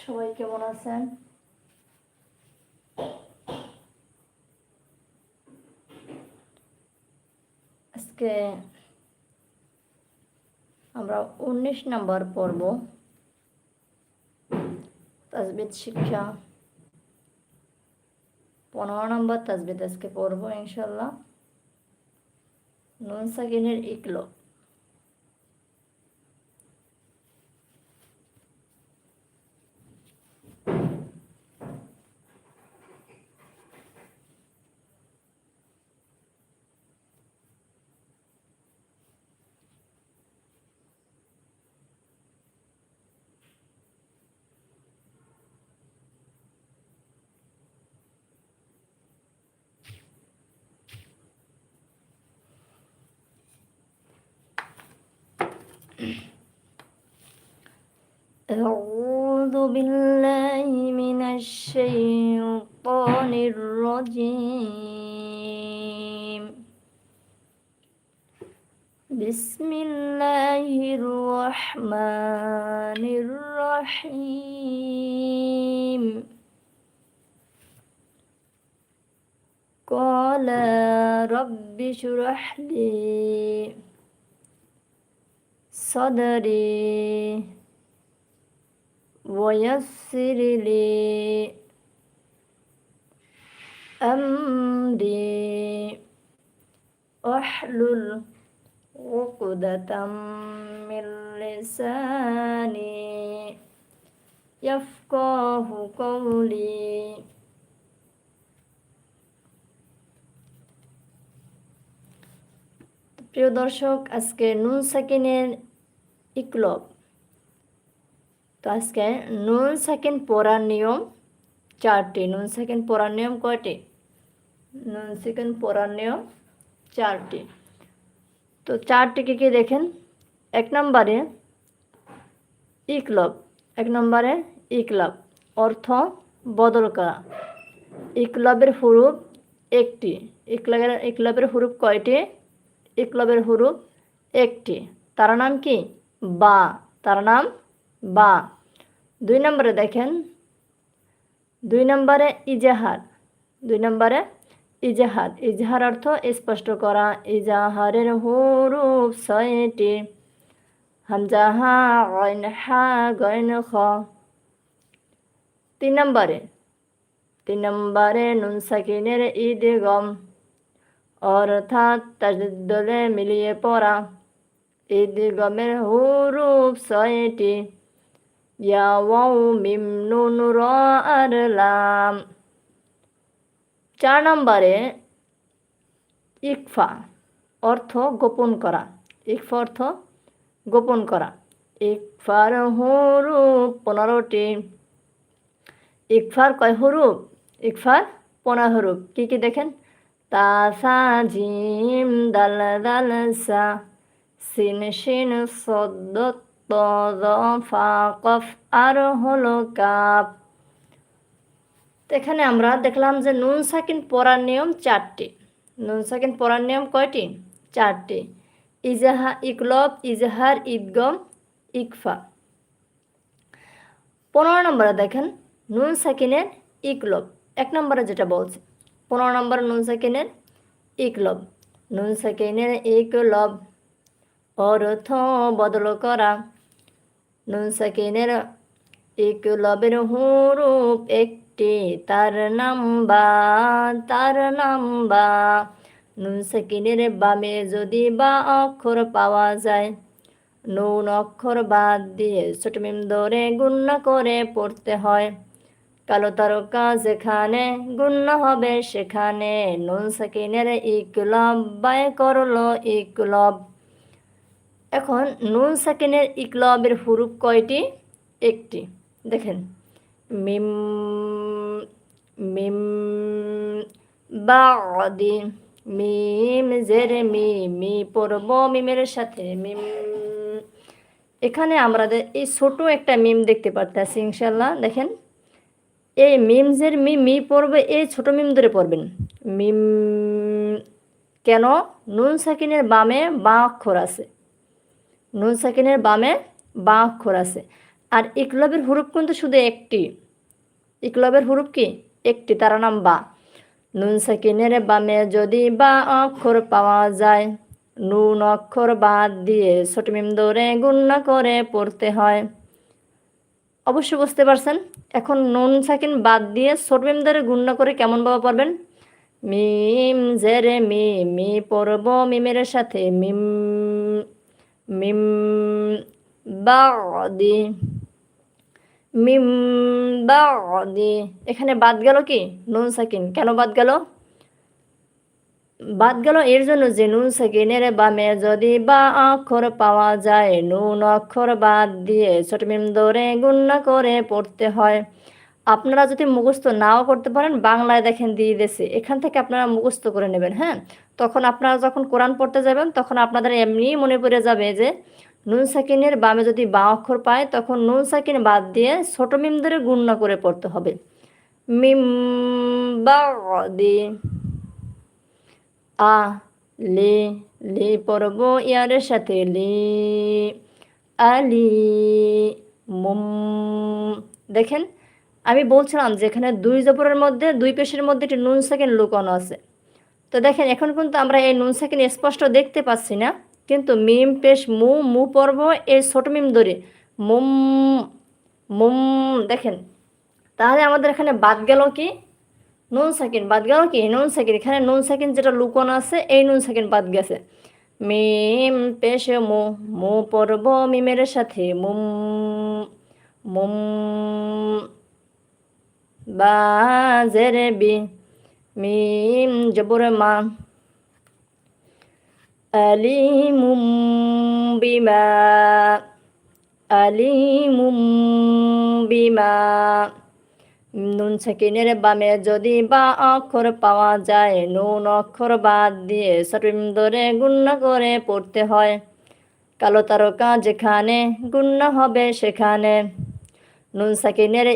সবাই কেমন আছেন? আজকে আমরা উনিশ নাম্বার পড়ব তাজবিদ শিক্ষা। পনেরো নম্বর তাজবিদ আজকে পড়ব ইনশাল্লাহ। নুন সাকিনের ইকলো। أعوذ بالله من الشيطان الرجيم. بسم الله الرحمن الرحيم. قال رب اشرح لي صدري ويسر لي أمري أحلل عقدة من لساني يفقه قولي প্রিয় দর্শক আজকে নুন সাকিনের ইকলব। তো আজকে নুন সেকেন্ড পড়ার নিয়ম চারটি। নুন সেকেন্ড পড়ার নিয়ম কয়টি? নুন সেকেন্ড পড়ার নিয়ম চারটি। তো চারটি কী কী দেখেন? এক নম্বরে ইকলব, এক নম্বরে ইকলাব, অর্থ বদল করা। ইকলবের হুরুপ একটি। ইকলবের ইকলবের হুরুপ কয়টি? ইকলবের হুরুপ একটি। তার নাম কি? বা, তার নাম বা। দুই নম্বরে দেখেন, দুই নম্বরে ইজাহার, দুই নম্বরে ইজাহার। ইজাহার অর্থ স্পষ্ট করা, ইজাহারের হুরুপ ছয়টি। হামজাহা হা গয়ন খ। তিন নম্বরে তিন নম্বরে নুন সাকিনের ঈদ গম। অর্থাৎ তাজদলে মিলিয়ে পড়া। ঈদ গমের হুরুপ ছয়টি ইয়া মিম নুন র আর লাম চার নম্বরে ইকফা, অর্থ গোপন করা। ইকফা অর্থ গোপন করা। ইকফার হুরুপ পনেরোটি। ইকফার কয় হুরুপ? ইকফার পনেরো হুরুপ। কী কী দেখেন? তাসা জিম দাল দাল সা সিন আর কাপ। এখানে আমরা দেখলাম যে নুন সাকিন পড়ার নিয়ম চারটি। নুন সাকিন পড়ার নিয়ম কয়টি? চারটি। ইজাহা ইকলব, ইজাহার ইদগম ইকফা। পনেরো নম্বরে দেখেন, নুন সাকিনের ইকলব। এক নম্বরে যেটা বলছে, পনেরো নম্বর নুন সাকিনের ইকলব। নুন সাকিনের ইকলব। অর্থ বদল করা নুন সাকিনের ইকলবের হুরুপ একটি তার নাম বা তার নাম বা নুন সাকিনের বামে যদি বা অক্ষর পাওয়া যায়, নুন অক্ষর বাদ দিয়ে ছোট মিম ধরে করে পড়তে হয়। কালো তারকা যেখানে গুণ্য হবে সেখানে নুন সাকিনের ইকলব বায় করল ইকলব। এখন নুন সাকিনের ইকলবের হুরুপ কয়টি? একটি। দেখেন। মিম মিম, বাদি, মিম, জের, মি মি, পড়ব মিমের সাথে। মিম, এখানে আমাদের এই ছোট একটা মিম দেখতে পারতেছি ইনশাল্লাহ দেখেন। এই মিমজের মি মি পড়বে, এই ছোট মিম ধরে পড়বেন। মিম কেন? নুন সাকিনের বামে বা অক্ষর আছে। নুন সাকিনের বামে বা অক্ষর আছে। আর ইকলবের হুরুপ কিন্তু শুধু একটি। ইকলবের হুরুপ কি? একটি, তার নাম বা। নুন সাকিনের বামে যদি বা অক্ষর পাওয়া যায়, নুন অক্ষর বাদ দিয়ে ছোটমিম ধরে গুণনা করে পড়তে হয়। অবশ্যই বুঝতে পারছেন, এখন নুন সাকিন বাদ দিয়ে ছোটমিম ধরে গুণনা করে কেমনভাবে পড়বেন? মিম জেরে মি মি পড়ব মিমের সাথে, মিম এখানে বাদ গেল কি? নুন সাকিন। কেন বাদ গেল? বাদ গেল এর জন্য যে নুন সাকিনের বামে যদি বা অক্ষর পাওয়া যায়, নুন অক্ষর বাদ দিয়ে ছোট মিম ধরে গুণনা করে পড়তে হয়। আপনারা যদি মুখস্থ নাও করতে পারেন, বাংলায় দেখেন দিয়ে দেশে এখান থেকে আপনারা মুখস্থ করে নেবেন হ্যাঁ? তখন আপনারা যখন কোরআন পড়তে যাবেন, তখন আপনাদের এমনিই মনে পড়ে যাবে যে, নুন সাকিনের বামে যদি বা অক্ষর পায়, তখন নুন সাকিন বাদ দিয়ে ছোট মিম ধরে গুণনা করে পড়তে হবে। মিম বা দি, আ, লি লি পড়ব ইয়ারের সাথে লি, আলি, মুম। দেখেন, আমি বলছিলাম যে এখানে দুই জবরের মধ্যে, দুই পেশের মধ্যে একটি নুন সেকেন্ড লুকানো আছে। তো দেখেন, এখন কিন্তু আমরা এই নুন সেকেন্ড স্পষ্ট দেখতে পাচ্ছি না, কিন্তু মিম পেশ মু মু পর্ব, এই ছোট মিম ধরে মুম মুম, দেখেন। তাহলে আমাদের এখানে বাদ গেল কি? নুন সেকেন্ড বাদ গেল কি? নুন সেকেন্ড এখানে নুন সেকেন্ড যেটা লুকোনো আছে, এই নুন সেকেন্ড বাদ গেছে। মিম পেশে মু মু পর্ব মিমের সাথে, মুম মুম বা জেরে বি। মিম জবর মা আলিমুম বিমা আলিমুম বিমা নুন সাকিনের বামে যদি বা অক্ষর পাওয়া যায়, নুন অক্ষর বাদ দিয়ে সটিম ধরে গুণনা করে পড়তে হয়। কালো তারকা যেখানে গুণনা হবে সেখানে। নুন সাকিনের